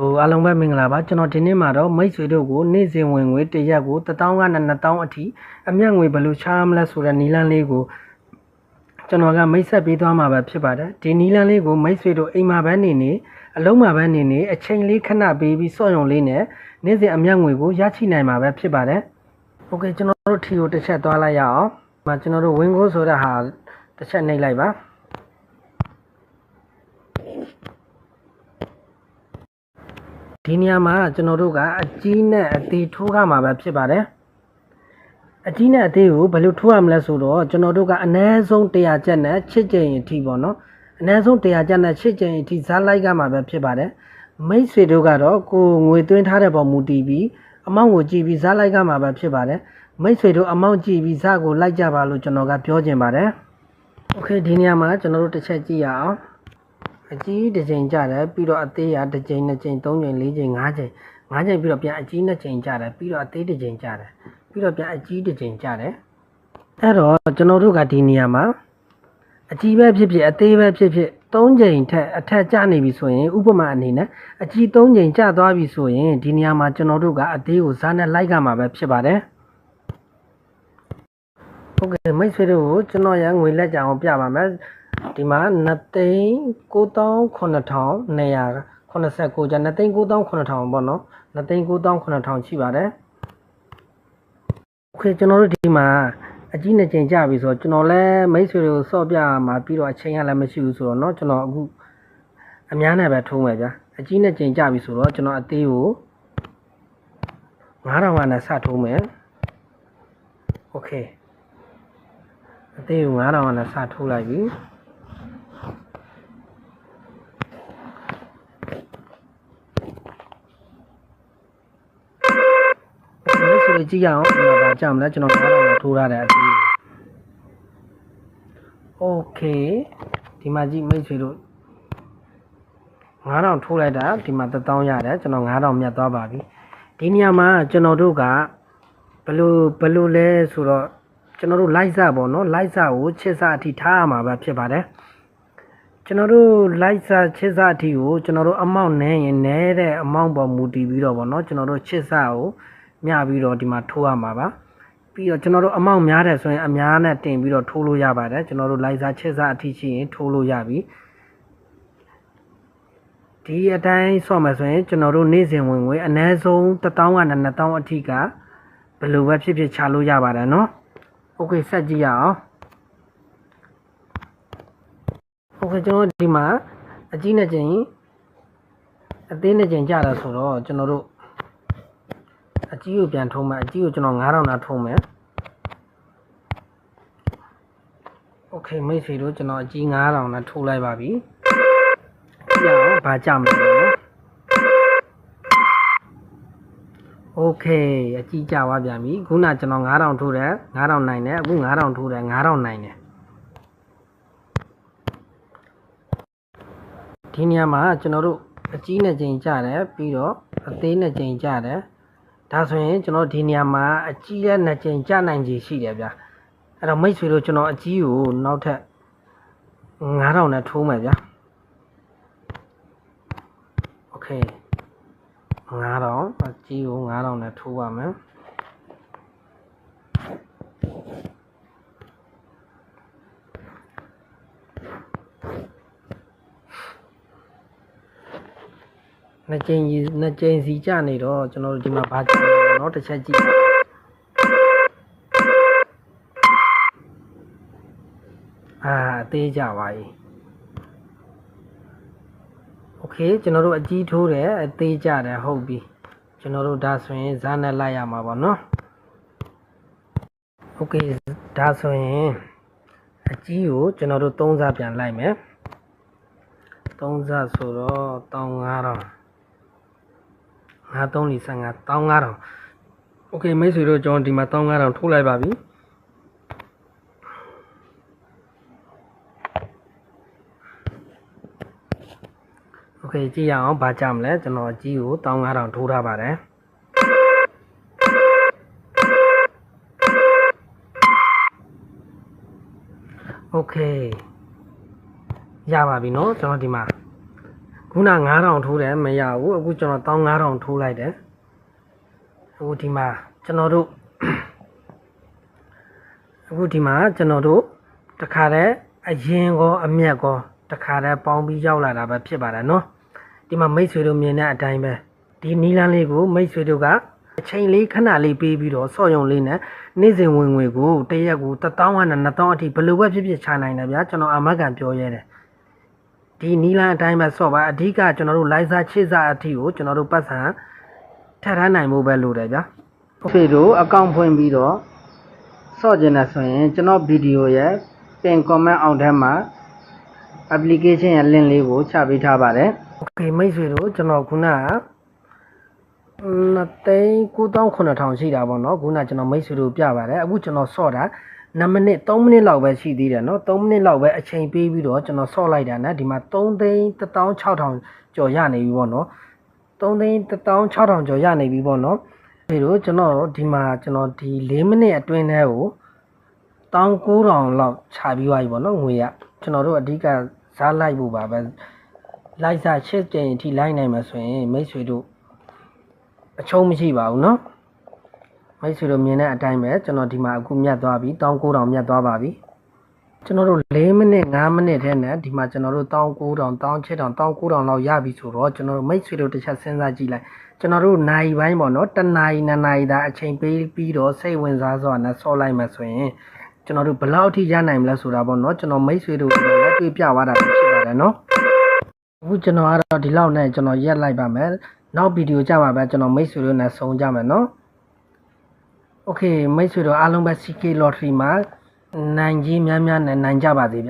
ဟိုအားလုံးပဲမင်္ဂလာပါကျွန်တော်ဒီနေ့မှာတော့မိတ်ဆွေတို့ကိုနေ့စဉ်ဝင်ငွေတစ်ရက်ကို1000ကနေ2000အထိအမျက်ငွေဘယ်လိုချရမလဲဆိုတဲ့နီလန်းလေးကိုကျွန်တော်ကမိတ်ဆက်ပေးသွားမှာပဲဖြစ်ပါတယ်ဒီနီလန်းလေးကိုမိတ်ဆွေတို့အိမ်မှာပဲနေနေအလုံးမှာပဲနေနေအချိန်လေးခဏပေးပြီးစော့ရုံလေးနဲ့နေ့စဉ်အမျက်ငွေကိုရရှိနိုင်မှာပဲဖြစ်ပါတယ်โอเคကျွန်တော်တို့ထီကိုတစ်ချက်သွားလိုက်ရအောင်ဒီမှာကျွန်တော်တို့ဝင်းကိုဆိုတဲ့ဟာတစ်ချက်နှိပ်လိုက်ပါ ဒီနေရာမှာကျွန်တော်တို့ကအကြီးနဲ့အသေးထိုးခါမှာပဲဖြစ်ပါတယ်အကြီးနဲ့အသေးကိုဘယ်လိုထိုးရမလဲဆိုတော့ကျွန်တော်တို့ကအနည်းဆုံး100ကျပ်နဲ့ချစ်ကြိမ်အထိပေါ့နော်အနည်းဆုံး100ကျပ်နဲ့ချစ်ကြိမ်အထိဇာတ်လိုက်ကမှာပဲဖြစ်ပါတယ်မိတ်ဆွေတို့ကတော့ကိုငွေသွင်းထားတဲ့ပုံမူတည်ပြီးအမောင့်ကိုကြည့်ပြီးဇာတ်လိုက်ကမှာပဲဖြစ်ပါတယ်မိတ်ဆွေတို့အမောင့်ကြည့်ပြီးဇာတ်ကိုလိုက်ကြပါလို့ကျွန်တော်ကပြောချင်ပါတယ်โอเคဒီနေရာမှာကျွန်တော်တို့တစ်ချက်ကြည့်ရအောင် အကြီးတစ်ချိန်ကြတယ်ပြီးတော့အသေးရတစ်ချိန်နှစ်ချိန်သုံးချိန်လေးချိန်ငါးချိန်ငါးချိန်ပြီးတော့ပြန်အကြီးနှစ်ချိန်ကြတယ်ပြီးတော့အသေးတစ်ချိန်ကြတယ်ပြီးတော့ပြန်အကြီးတစ်ချိန်ကြတယ်အဲ့တော့ကျွန်တော်တို့ကဒီနေရာမှာအကြီးပဲဖြစ်ဖြစ်အသေးပဲဖြစ်ဖြစ်သုံးချိန်ထက်အထက်ကျနေပြီဆိုရင်ဥပမာအနေနဲ့အကြီးသုံးချိန်ကျသွားပြီဆိုရင်ဒီနေရာမှာကျွန်တော်တို့ကအသေးကိုဇာတ်နဲ့လိုက်ကမှာပဲဖြစ်ပါတယ်ဟုတ်ကဲ့မိတ်ဆွေတို့ကိုကျွန်တော်ရငွေလက်ကြအောင်ပြပါမယ် ဒီမှာ2သိန်း9,9289ကျ2သိန်း9,9000ပေါ့နော်2သိန်း9,9000ရှိပါတယ်โอเคကျွန်တော်တို့ဒီမှာအကြီးနဲ့ချိန်ကြပြီဆိုတော့ကျွန်တော်လည်းမိတ်ဆွေတွေကိုစော့ပြမှာပြီးတော့အချိန်ကလည်းမရှိဘူးဆိုတော့เนาะကျွန်တော်အခုအများနဲ့ပဲထိုးမယ်ဗျာအကြီးနဲ့ချိန်ကြပြီဆိုတော့ကျွန်တော်အသေးကို9000ကနဲ့စထိုးမယ်โอเคအသေးကို9000ကနဲ့စထိုးလိုက်ပြီ လေးကြည့်ရအောင်ကျွန်တော်ဗာကြမလားကျွန်တော်9000လောက်ထိုးထားတယ်အသေး Okay ဒီမှာကြည့်မိတ်ဆွေတို့9000ထိုးလိုက်တာဒီမှာ1000ရတယ်ကျွန်တော်9000မြတ်သွားပါပြီဒီနေရာမှာကျွန်တော်တို့ကဘလို့ဘလို့လဲဆိုတော့ကျွန်တော်တို့လိုက်စပေါ့နော်လိုက်စကိုချစ်စအထိထားရမှာပဲဖြစ်ပါတယ်ကျွန်တော်တို့လိုက်စာချစ်စာအထီကိုကျွန်တော်တို့အမောင့်နဲရင်နဲတဲ့အမောင့်ပေါ်မူတည်ပြီးတော့ဗောနော်ကျွန်တော်တို့ချစ်စာကို မျှပြီးတော့ဒီမှာထိုးရမှာပါပြီးတော့ကျွန်တော်တို့အမောင့်များတယ်ဆိုရင်အများနဲ့တင်ပြီးတော့ထိုးလို့ရပါတယ်ကျွန်တော်တို့လိုက်စားချက်စားအထိရှိရင်ထိုးလို့ရပြီဒီအတိုင်းဆော့မယ်ဆိုရင်ကျွန်တော်တို့နေ့စဉ်ဝင်ငွေအနည်းဆုံး1000ကနေ2000အထိကဘယ်လိုပဲဖြစ်ဖြစ်ချလို့ရပါတယ်เนาะโอเคဆက်ကြည့်ရအောင်โอเคကျွန်တော်ဒီမှာအကြီးနဲ့ချင်းအသေးနဲ့ချင်းကြတာဆိုတော့ကျွန်တော်တို့ အကြီးကိုပြန်ထုံးမယ်အကြီးကိုကျွန်တော်9000နာထုံးမယ်โอเคမိတ်ဆွေတို့ကျွန်တော်အကြီး9000နာထိုးလိုက်ပါပြီကြည့်အောင်ဘာကြမလဲနော်โอเคအကြီးကြသွားပြန်ပြီခုနကျွန်တော်9000ထိုးတယ်9000နိုင်တယ်အခု9000ထိုးတယ်9000နိုင်တယ်ဒီနေရာမှာကျွန်တော်တို့အကြီးနဲ့ချိန်ကြတယ်ပြီးတော့အသေးနဲ့ချိန်ကြတယ် ဒါဆိုရင်ကျွန်တော်ဒီနေရာမှာအကြီးရဲ့နှစ်ကြိမ်ကြနိုင်ကြီးရှိတယ်ဗျာအဲ့တော့မိတ်ဆွေတို့ကျွန်တော်အကြီးကိုနောက်ထပ်9000နဲ့ထိုးမယ်ဗျာโอเค9000အကြီးကို9000နဲ့ထိုးပါမယ် နှစ်ကြိမ်ကြီးနှစ်ကြိမ်စီကြနေတော့ကျွန်တော်တို့ဒီမှာဘာကြည့်လဲเนาะတစ်ချက်ကြည့်ပါအာအသေးကြပါ යි โอเคကျွန်တော်တို့အကြီးထိုးတယ်အသေးကြတယ်ဟုတ်ပြီကျွန်တော်တို့ဒါဆိုရင်ဇာတ်နဲ့လိုက်ရမှာပေါ့เนาะโอเคဒါဆိုရင်အကြီးကိုကျွန်တော်တို့3စားပြန်လိုက်မယ်3စားဆိုတော့15000 53လီ55 15000โอเคမိတ်ဆွေတို့ကျွန်တော်ဒီမှာ15000ထိုးလိုက်ပါပြီโอเคကြည့်ရအောင်ဘာကြမလဲကျွန်တော်အကြီးကို15000ထိုးထားပါတယ်โอเคရပါပြီเนาะကျွန်တော်ဒီမှာ ခုန9000ထိုးတယ်မရဘူးအခုကျွန်တော်15000ထိုးလိုက်တယ်အခုဒီမှာကျွန်တော်တို့အခုဒီမှာကျွန်တော်တို့တခါတည်းအရင်ကောအမျက်ကောတခါတည်းပေါင်းပြီးရောက်လာတာပဲဖြစ်ပါတယ်နော်ဒီမှာမိတ်ဆွေတို့မြင်တဲ့အတိုင်းပဲဒီနီလန်းလေးကိုမိတ်ဆွေတို့ကအချိန်လေးခဏလေးပေးပြီးတော့စော့ရုံလေးနဲ့နေ့စဉ်ဝင်ငွေကိုတစ်ရက်ကို1000နဲ့2000အထိဘယ်လိုပဲဖြစ်ဖြစ်ချနိုင်တယ်ဗျာကျွန်တော်အာမခံပြောရဲတယ် ဒီနီလန်အတိုင်းပဲဆော့ပါအဓိကကျွန်တော်တို့လိုင်းစားချစ်စားအထီကိုကျွန်တော်တို့ပတ်စံထပ်ထမ်းနိုင်မှုပဲလိုတယ်ဗျာဖေတို့အကောင့်ဖွင့်ပြီးတော့ဆော့ကျင်တယ်ဆိုရင်ကျွန်တော်ဗီဒီယိုရဲ့ပင် comment အောက်ထဲမှာ application ရဲ့ link လေးကိုချပေးထားပါတယ် okay မိတ်ဆွေတို့ကျွန်တော်ခုနက2သိန်း9900ရှိတာပေါ့နော်ခုနကကျွန်တော်မိတ်ဆွေတို့ပြပါတယ်အခုကျွန်တော်ဆော့တာ 9မိနစ်3မိနစ်လောက်ပဲရှိသေးတယ်เนาะ3မိနစ်လောက်ပဲအချိန်ပေးပြီးတော့ကျွန်တော်ဆော့လိုက်တာနဲ့ဒီမှာ3သိန်း16000ကျော်ရနေပြီပေါ့နော်3သိန်း16000ကျော်ရနေပြီပေါ့နော်ဒီလိုကျွန်တော်ဒီမှာကျွန်တော်ဒီ4မိနစ်အတွင်းထဲကို19000လောက်ခြာပြီးသွားပြီပေါ့နော်ငွေရကျွန်တော်တို့အဓိကဇားလိုက်ဖို့ပါပဲလိုက်စားချစ်တင်အထိလိုက်နိုင်မှာဆိုရင်မိတ်ဆွေတို့အချုံးမရှိပါဘူးเนาะ မိတ်ဆွေတို့မြင်တဲ့အတိုင်းပဲကျွန်တော်ဒီမှာအခုမြတ်သွားပြီ19000မြတ်သွားပါပြီကျွန်တော်တို့4မိနစ်5မိနစ်ထဲနဲ့ဒီမှာကျွန်တော်တို့19000 16000 19000လောက်ရပြီဆိုတော့ကျွန်တော်တို့မိတ်ဆွေတို့တစ်ချက်စဉ်းစားကြည့်လိုက်ကျွန်တော်တို့နိုင်ပိုင်းပေါ့နော်တစ်နာရီနှစ်နာရီသာအချိန်ပေးပြီးတော့စိတ်ဝင်စားစွာနဲ့ဆော့လိုက်မှဆိုရင်ကျွန်တော်တို့ဘယ်လောက်အထိရနိုင်မလဲဆိုတာပေါ့နော်ကျွန်တော်မိတ်ဆွေတို့လက်တွေ့ပြသွားတာပဲဖြစ်ပါတယ်နော်အခုကျွန်တော်ကတော့ဒီလောက်နဲ့ကျွန်တော်ရက်လိုက်ပါမယ်နောက်ဗီဒီယိုကြမှာပဲကျွန်တော်မိတ်ဆွေတို့နဲ့ဆုံကြမယ်နော် โอเคမိတ်ဆွေတို့အားလုံးပဲ CK lottery မှာနိုင်ကြီးများများနဲ့နိုင်ကြပါစေဗျ